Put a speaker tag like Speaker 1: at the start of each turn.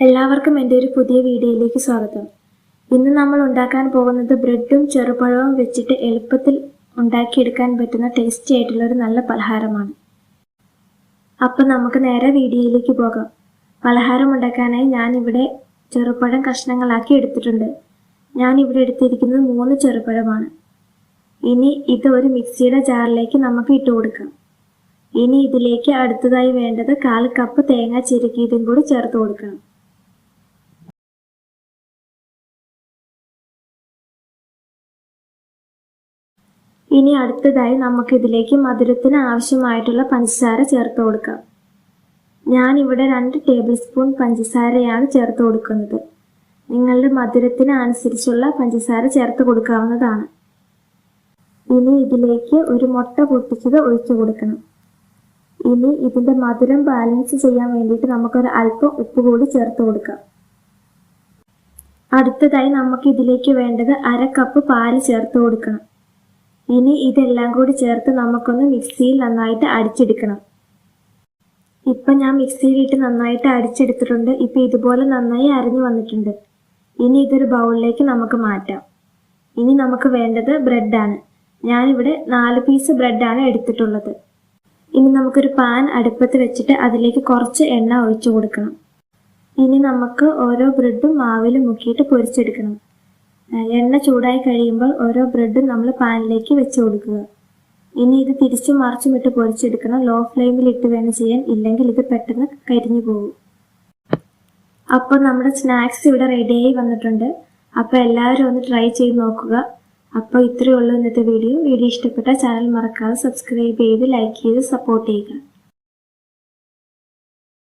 Speaker 1: എല്ലാവർക്കും എന്റെ ഒരു പുതിയ വീഡിയോയിലേക്ക് സ്വാഗതം. ഇന്ന് നമ്മൾ ഉണ്ടാക്കാൻ പോകുന്നത് ബ്രെഡും ചെറുപഴവും വെച്ചിട്ട് എളുപ്പത്തിൽ ഉണ്ടാക്കിയെടുക്കാൻ പറ്റുന്ന ടേസ്റ്റി ആയിട്ടുള്ള ഒരു നല്ല പലഹാരമാണ്. അപ്പം നമുക്ക് നേരെ വീഡിയോയിലേക്ക് പോകാം. പലഹാരം ഉണ്ടാക്കാനായി ഞാനിവിടെ ചെറുപഴം കഷ്ണങ്ങളാക്കി എടുത്തിട്ടുണ്ട്. ഞാനിവിടെ എടുത്തിരിക്കുന്നത് മൂന്ന് ചെറുപഴമാണ്. ഇനി ഇത് ഒരു മിക്സിയുടെ ജാറിലേക്ക് നമുക്ക് ഇട്ട് കൊടുക്കാം. ഇനി ഇതിലേക്ക് അടുത്തതായി വേണ്ടത് കാൽ കപ്പ് തേങ്ങ ചിരുക്കിയതും കൂടി ചേർത്ത് കൊടുക്കണം. ഇനി അടുത്തതായി നമുക്ക് ഇതിലേക്ക് മധുരത്തിന് ആവശ്യമായിട്ടുള്ള പഞ്ചസാര ചേർത്ത് കൊടുക്കാം. ഞാൻ ഇവിടെ രണ്ട് ടേബിൾ സ്പൂൺ പഞ്ചസാരയാണ് ചേർത്ത് കൊടുക്കുന്നത്. നിങ്ങളുടെ മധുരത്തിന് അനുസരിച്ചുള്ള പഞ്ചസാര ചേർത്ത് കൊടുക്കാവുന്നതാണ്. ഇനി ഇതിലേക്ക് ഒരു മുട്ട പൊട്ടിച്ചത് ഒഴിച്ചു കൊടുക്കണം. ഇനി ഇതിന്റെ മധുരം ബാലൻസ് ചെയ്യാൻ വേണ്ടിയിട്ട് നമുക്കൊരു അല്പം ഉപ്പ് കൂടി ചേർത്ത് കൊടുക്കാം. അടുത്തതായി നമുക്ക് ഇതിലേക്ക് വേണ്ടത് അര കപ്പ് പാൽ ചേർത്ത് കൊടുക്കണം. ഇനി ഇതെല്ലാം കൂടി ചേർത്ത് നമുക്കൊന്ന് മിക്സിയിൽ നന്നായിട്ട് അടിച്ചെടുക്കണം. ഇപ്പൊ ഞാൻ മിക്സിയിലിട്ട് നന്നായിട്ട് അടിച്ചെടുത്തിട്ടുണ്ട്. ഇപ്പൊ ഇതുപോലെ നന്നായി അരഞ്ഞു വന്നിട്ടുണ്ട്. ഇനി ഇതൊരു ബൗളിലേക്ക് നമുക്ക് മാറ്റാം. ഇനി നമുക്ക് വേണ്ടത് ബ്രെഡാണ്. ഞാനിവിടെ നാല് പീസ് ബ്രെഡാണ് എടുത്തിട്ടുള്ളത്. ഇനി നമുക്കൊരു പാൻ അടുപ്പത്ത് വെച്ചിട്ട് അതിലേക്ക് കുറച്ച് എണ്ണ ഒഴിച്ചു കൊടുക്കണം. ഇനി നമുക്ക് ഓരോ ബ്രെഡും മാവിൽ മുക്കിയിട്ട് പൊരിച്ചെടുക്കണം. എണ്ണ ചൂടായി കഴിയുമ്പോൾ ഓരോ ബ്രെഡും നമ്മൾ പാനിലേക്ക് വെച്ച് കൊടുക്കുക. ഇനി ഇത് തിരിച്ചു മറിച്ചും ഇട്ട് പൊരിച്ചെടുക്കണം. ലോ ഫ്ലെയിമിൽ ഇട്ട് വേണം ചെയ്യാൻ. ഇല്ലെങ്കിൽ ഇത് പെട്ടെന്ന് കരിഞ്ഞു പോകും. അപ്പോൾ നമ്മുടെ സ്നാക്സ് ഇവിടെ റെഡിയായി വന്നിട്ടുണ്ട്. അപ്പോൾ എല്ലാവരും ഒന്ന് ട്രൈ ചെയ്ത് നോക്കുക. അപ്പോൾ ഇത്രയേ ഉള്ളൂ ഇന്നത്തെ വീഡിയോ. വീഡിയോ ഇഷ്ടപ്പെട്ട ചാനൽ മറക്കാതെ സബ്സ്ക്രൈബ് ചെയ്ത് ലൈക്ക് ചെയ്ത് സപ്പോർട്ട് ചെയ്യുക.